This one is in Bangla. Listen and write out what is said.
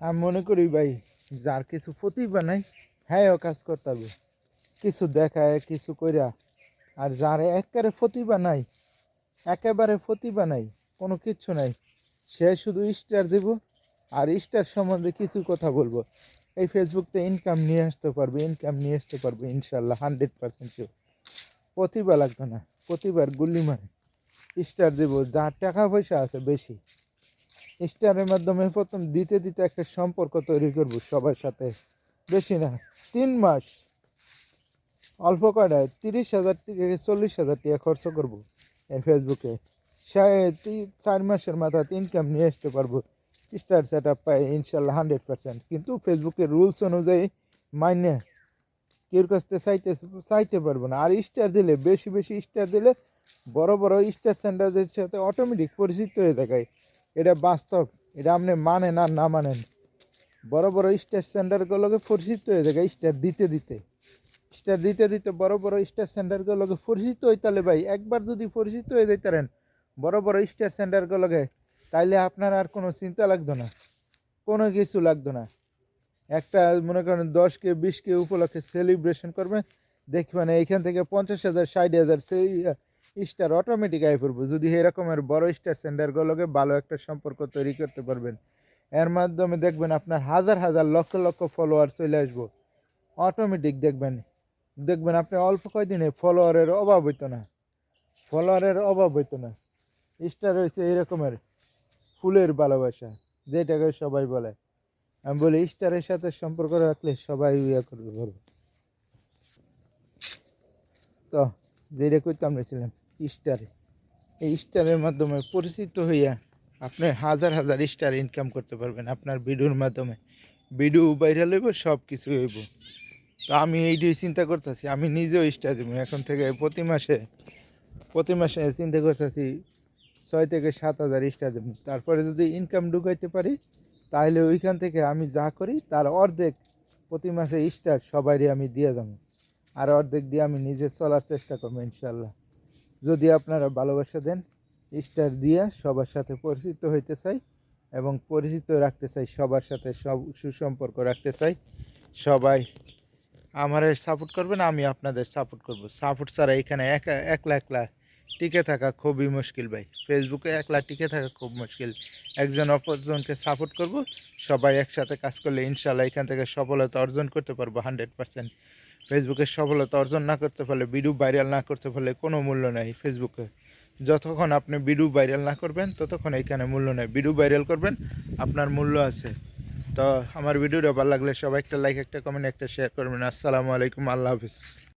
আমি মনে করি ভাই, যার কিছু প্রতিভা নাই হ্যাঁ কাজ করতে হবে। কিছু দেখায়, কিছু কইরা। আর যার একেবারে প্রতিভা নাই, একেবারে প্রতিভা নাই, কোনো কিচ্ছু নাই, সে শুধু স্টার দেব আর স্টার সম্বন্ধে কিছু কথা বলব। এই ফেসবুকতে ইনকাম নিয়ে আসতে পারবে ইনকাম নিয়ে আসতে পারবে, ইনশাল্লাহ হান্ড্রেড পার্সেন্ট প্রতিভা লাগতো না প্রতিবার গুল্লি মারে। স্টার দেব, যার টাকা পয়সা আছে বেশি স্টারের মাধ্যমে প্রথম দিতে দিতে একটা সম্পর্ক তৈরি করব সবার সাথে। বেশি না, তিন মাস। অল্প কয়টায়? তিরিশ হাজার থেকে চল্লিশ হাজার টাকা খরচ করব এই ফেসবুকে। চার মাসের মাথা ইনকাম নিয়ে আসতে পারব। স্টার সেট আপ পাই ইনশাল্লাহ হান্ড্রেড পার্সেন্ট। কিন্তু ফেসবুকের রুলস অনুযায়ী মাইনে কেউ কাছ থেকে চাইতে চাইতে পারব না। আর স্টার দিলে, বেশি বেশি স্টার দিলে বড় বড় স্টার সেন্টারের সাথে অটোমেটিক পরিচিত হয়ে দেখায়। এটা বাস্তব, এটা আপনি মানেন আর না মানেন। বড় বড় স্টার সেন্টারগুলোকে পরিচিত হয়ে থাকে স্টার দিতে দিতে। স্টার দিতে দিতে বড় বড় স্টার সেন্টারগুলোকে পরিচিত হইতালে ভাই একবার যদি পরিচিত হয়ে যেতারেন বড় বড় স্টার সেন্টারগুলোকে তাইলে আপনার আর কোনো চিন্তা লাগতো না। কোনো কিছু লাগতো না। একটা মনে করেন দশ কে বিশ কে উপলক্ষে সেলিব্রেশন করবেন দেখবেন এইখান থেকে পঞ্চাশ হাজার, ষাট হাজার, সেই স্টার অটোমেটিক আই পড়ব যদি এরকমের বড় স্টার সেন্টারগুলোকে ভালো একটা সম্পর্ক তৈরি করতে পারবেন। এর মাধ্যমে দেখবেন আপনার হাজার হাজার লক্ষ লক্ষ ফলোয়ার চলে আসব। অটোমেটিক দেখবেন। দেখবেন আপনি অল্প কয়দিনে ফলোয়ারের অভাব হইতো না। ফলোয়ারের অভাব হইতো না। স্টার হয়েছে এরকমের ফুলের ভালোবাসা, যেটাকে সবাই বলে। আমি বলি স্টারের সাথে সম্পর্ক রাখলে সবাই ইয়ে করবে তো, যেটা করতাম ছিলাম। স্টারে। এই স্টারের মাধ্যমে পরিচিত হইয়া আপনি হাজার হাজার স্টার ইনকাম করতে পারবেন আপনার ভিডিওর মাধ্যমে। ভিডিও ভাইরাল হইব সব কিছু হইব। তো আমি এইটাই চিন্তা করতেছি, আমি নিজেও স্টার দেবো। এখন থেকে প্রতি মাসে প্রতি মাসে চিন্তা করতেছি, ছয় থেকে সাত হাজার স্টার দেবো। তারপরে যদি ইনকাম ঢুকাইতে পারি তাহলে ওইখান থেকে আমি যা করি, তার অর্ধেক প্রতি মাসে স্টার সবারই আমি দিয়ে দেবো। আর অর্ধেক দিয়ে আমি নিজে চলার চেষ্টা করব, ইনশাল্লাহ। যদি আপনারা ভালোবাসা দেন, স্টার দিয়া সবার সাথে পরিচিত হইতে চাই এবং পরিচিত রাখতে চাই, সবার সাথে সব সুসম্পর্ক রাখতে চাই, সবাই আমার সাপোর্ট করবেন, আমি আপনাদের সাপোর্ট করব। সাপোর্ট ছাড়া এখানে একা, একলা একলা টিকে থাকা খুবই মুশকিল ভাই। ফেসবুকে একলা টিকে থাকা খুব মুশকিল। একজন অপরজনকে সাপোর্ট করব, সবাই একসাথে কাজ করলে ইনশাল্লাহ এখান থেকে সফলতা অর্জন করতে পারব হান্ড্রেড পার্সেন্ট ফেসবুকে সফলতা অর্জন না করতে পারলে ভিডিও ভাইরাল না করতে পারলে কোনো মূল্য নেই ফেসবুকে যতক্ষণ আপনি ভিডিও ভাইরাল না করবেন, ততক্ষণ এখানে মূল্য নেই। ভিডিও ভাইরাল করবেন, আপনার মূল্য আছে। তো আমার ভিডিওটা ভালো লাগলে সবাই একটা লাইক একটা কমেন্ট একটা শেয়ার করবেন। আসসালামু আলাইকুম, আল্লাহ হাফিজ।